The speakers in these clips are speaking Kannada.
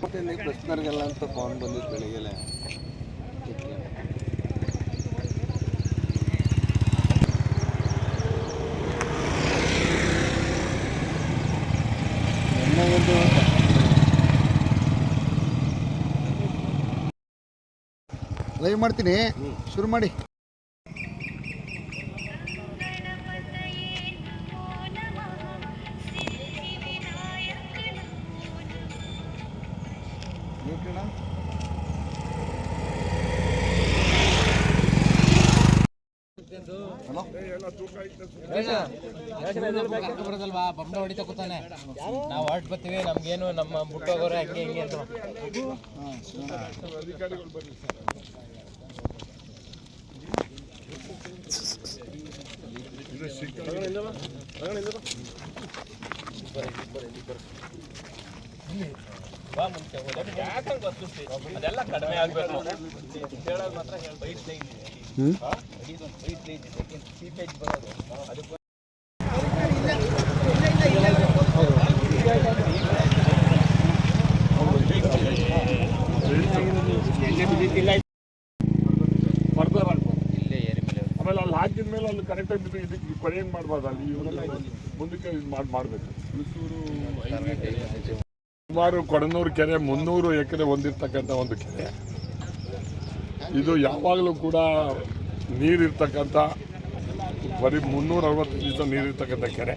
ಇವತ್ತಿಂದ ಪ್ರಶ್ನರಿಗೆಲ್ಲ ಅಂತ ಫೋನ್ ಬಂದಿದ್ದು ಬೆಳಿಗ್ಗೆಲೆ. ಲೈವ್ ಮಾಡ್ತೀನಿ. ಶುರು ಮಾಡಿ. ಬರೋದಲ್ವಾ ಬಂಡ ಹೊಡಿತಾ ಕೂತಾನೆ ನಾವು ಹೊರಟ್ ಬರ್ತೀವಿ ನಮ್ಗೇನು ನಮ್ಮ ಬಿಟ್ಟೋಗೋರೆ ಹಂಗೆ ಹಿಂಗೆ ಅಂತ ಬಾ ಆಮೇಲೆ ಅಲ್ಲಿ ಅಲ್ಲಿ ಕರೆಕ್ಟಾಗಿ ಇದಕ್ಕೆ ಮಾಡ್ಬಾರ್ದು ಅಲ್ಲಿ? ಮುಂದಕ್ಕೆ ಮಾಡಬೇಕು. ಸುಮಾರು ಕೊಡನೂರು ಕೆರೆ, ಮುನ್ನೂರು ಎಕರೆ ಹೊಂದಿರ್ತಕ್ಕಂಥ ಒಂದು ಕೆರೆ. ಇದು ಯಾವಾಗಲೂ ಕೂಡ ನೀರಿರ್ತಕ್ಕಂಥ, ಬರೀ ಮುನ್ನೂರ ಅರವತ್ತು ದಿವಸ ನೀರಿರ್ತಕ್ಕಂಥ ಕೆರೆ.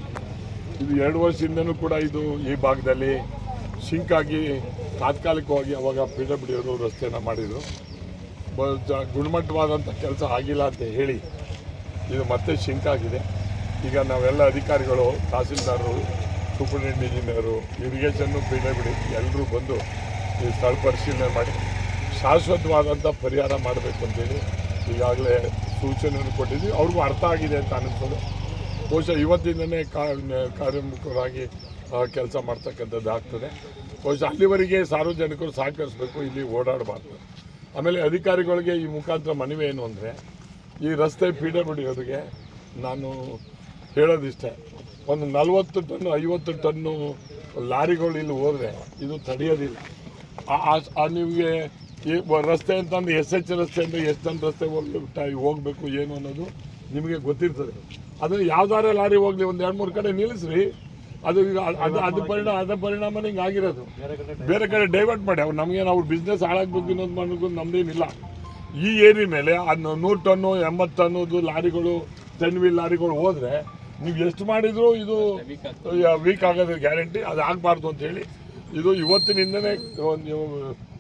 ಇದು ಎರಡು ವರ್ಷದಿಂದನೂ ಕೂಡ ಇದು ಈ ಭಾಗದಲ್ಲಿ ಸಿಂಕಾಗಿ ತಾತ್ಕಾಲಿಕವಾಗಿ ಅವಾಗ ಪಿ ಡಬ್ಲ್ಯೂ ರಸ್ತೆಯನ್ನು ಮಾಡಿದರು. ಬ ಗುಣಮಟ್ಟವಾದಂಥ ಕೆಲಸ ಆಗಿಲ್ಲ ಅಂತ ಹೇಳಿ ಇದು ಮತ್ತೆ ಸಿಂಕಾಗಿದೆ ಈಗ ನಾವೆಲ್ಲ ಅಧಿಕಾರಿಗಳು, ತಹಸೀಲ್ದಾರರು ಸೂಪರಿಂಟೆಂಡೆಂಟ್ ಇಂಜಿನಿಯರು ಇರಿಗೇಷನ್ನು ಬಿಡ ಬಿಡಿ. ಎಲ್ಲರೂ ಬಂದು ಈ ಸ್ಥಳ ಪರಿಶೀಲನೆ ಮಾಡಿ ಶಾಶ್ವತವಾದಂಥ ಪರಿಹಾರ ಮಾಡಬೇಕು ಅಂತೇಳಿ ಈಗಾಗಲೇ ಸೂಚನೆಯನ್ನು ಕೊಟ್ಟಿದ್ದೀವಿ ಅವ್ರಿಗೂ ಅರ್ಥ ಆಗಿದೆ ಅಂತ ಅನ್ನಿಸ್ತದೆ ಬಹುಶಃ ಇವತ್ತಿಂದನೇ ಕಾ- ಕಾರ್ಯೋನ್ಮುಖರಾಗಿ ಕೆಲಸ ಮಾಡ್ತಕ್ಕಂಥದ್ದು ಆಗ್ತದೆ. ಬಹುಶಃ ಅಲ್ಲಿವರೆಗೆ ಸಾರ್ವಜನಿಕರು ಸಹಕರಿಸಬೇಕು, ಇಲ್ಲಿ ಓಡಾಡಬಾರ್ದು. ಆಮೇಲೆ ಅಧಿಕಾರಿಗಳಿಗೆ ಈ ಮುಖಾಂತರ ಮನವಿ ಏನು ಅಂದರೆ, ಈ ರಸ್ತೆ ಪಿ ಡಬ್ಲ್ಯೂ ಅವರಿಗೆ ನಾನು ಹೇಳೋದಿಷ್ಟೇ. ಒಂದು ನಲವತ್ತು ಟನ್ನು, ಐವತ್ತು ಟನ್ನು ಲಾರಿಗಳು ಇಲ್ಲಿ ಹೋದರೆ ಇದು ತಡೆಯೋದಿಲ್ಲ. ಆ- ನಿಮಗೆ ಈ ರಸ್ತೆ ಅಂತಂದು ಎಸ್ ಎಚ್ ರಸ್ತೆ ಅಂದರೆ ಎಷ್ಟು ಟನ್ ರಸ್ತೆ ಹೋಗ್ಬಿಟ್ಟು ಹೋಗಬೇಕು ಏನು ಅನ್ನೋದು ನಿಮಗೆ ಗೊತ್ತಿರ್ತದೆ. ಅದನ್ನು ಯಾವ್ದಾರ ಲಾರಿ ಹೋಗಲಿ, ಒಂದು ಎರಡು ಮೂರು ಕಡೆ ನಿಲ್ಲಿಸ್ರಿ, ಅದು ಅದು ಅದು ಪರಿಣಾಮ ಅದ ಪರಿಣಾಮ ಹಿಂಗೆ ಆಗಿರೋದು. ಬೇರೆ ಕಡೆ ಡೈವರ್ಟ್ ಮಾಡಿ, ಅವ್ರು ನಮಗೇನು ಅವ್ರ ಬಿಸ್ನೆಸ್ ಹಾಳಾಗಬೇಕು ಅನ್ನೋದು ಮಾಡೋದು ನಮ್ದೇನಿಲ್ಲ. ಈ ಏರಿ ಮೇಲೆ ಅದು ನೂರು ಟನ್ನು ಎಂಬತ್ತು ಟನ್ನದು ಲಾರಿಗಳು ಟೆನ್ ವೀಲ್ ಲಾರಿಗಳು ಹೋದರೆ ನೀವು ಎಷ್ಟು ಮಾಡಿದರೂ ಇದು ವೀಕ್ ಆಗೋದು ಗ್ಯಾರಂಟಿ ಅದು ಆಗಬಾರ್ದು ಅಂತ ಹೇಳಿ ಇದು ಇವತ್ತಿನಿಂದನೇ ನೀವು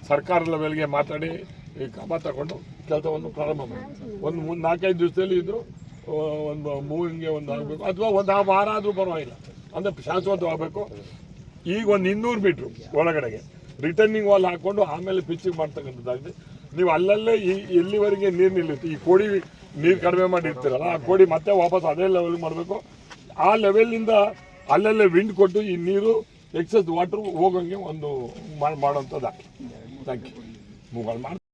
ಸರ್ಕಾರ ಲೆವೆಲ್ಗೆ ಮಾತಾಡಿ ಈ ಕ್ರಮ ತಗೊಂಡು ಕೆಲಸವನ್ನು ಪ್ರಾರಂಭ ಮಾಡಿ. ಒಂದು ಮೂರು ನಾಲ್ಕೈದು ದಿವಸದಲ್ಲಿ ಇದು ಆ, ಒಂದು ಮೂವಿಂಗ್ಗೆ ಒಂದು ಆಗಬೇಕು. ಅಥವಾ ಒಂದು ಆ ವಾರ ಆದರೂ ಪರವಾಗಿಲ್ಲ. ಅಂದರೆ ಶಾಶ್ವತವಾಗಬೇಕು. ಈಗ ಒಂದು ಇನ್ನೂರು ಮೀಟ್ರು ಒಳಗಡೆಗೆ ರಿಟರ್ನಿಂಗ್ ವಾಲ್ ಹಾಕ್ಕೊಂಡು ಆಮೇಲೆ ಪಿಚ್ಚಿಂಗ್ ಮಾಡ್ತಕ್ಕಂಥದ್ದಾಗಿದೆ. ನೀವು ಅಲ್ಲಲ್ಲೇ ಈ ಎಲ್ಲಿವರೆಗೆ ನೀರು ನಿಲ್ಲುತ್ತೆ? ಈ ಕೋಡಿ ನೀರು ಕಡಿಮೆ ಮಾಡಿರ್ತೀರಲ್ಲ, ಆ ಕೋಡಿ ಮತ್ತೆ ವಾಪಸ್ ಅದೇ ಲೆವೆಲ್ ಮಾಡಬೇಕು. ಆ ಲೆವೆಲಿಂದ ಅಲ್ಲಲ್ಲೇ ವಿಂಡ್ ಕೊಟ್ಟು ಈ ನೀರು ಎಕ್ಸಸ್ ವಾಟರ್ ಹೋಗೋಂಗೆ ಒಂದು ಮಾಡಿ ಮಾಡೋಂಥದ್ದು ಥ್ಯಾಂಕ್ ಯು ಮಾಡಿ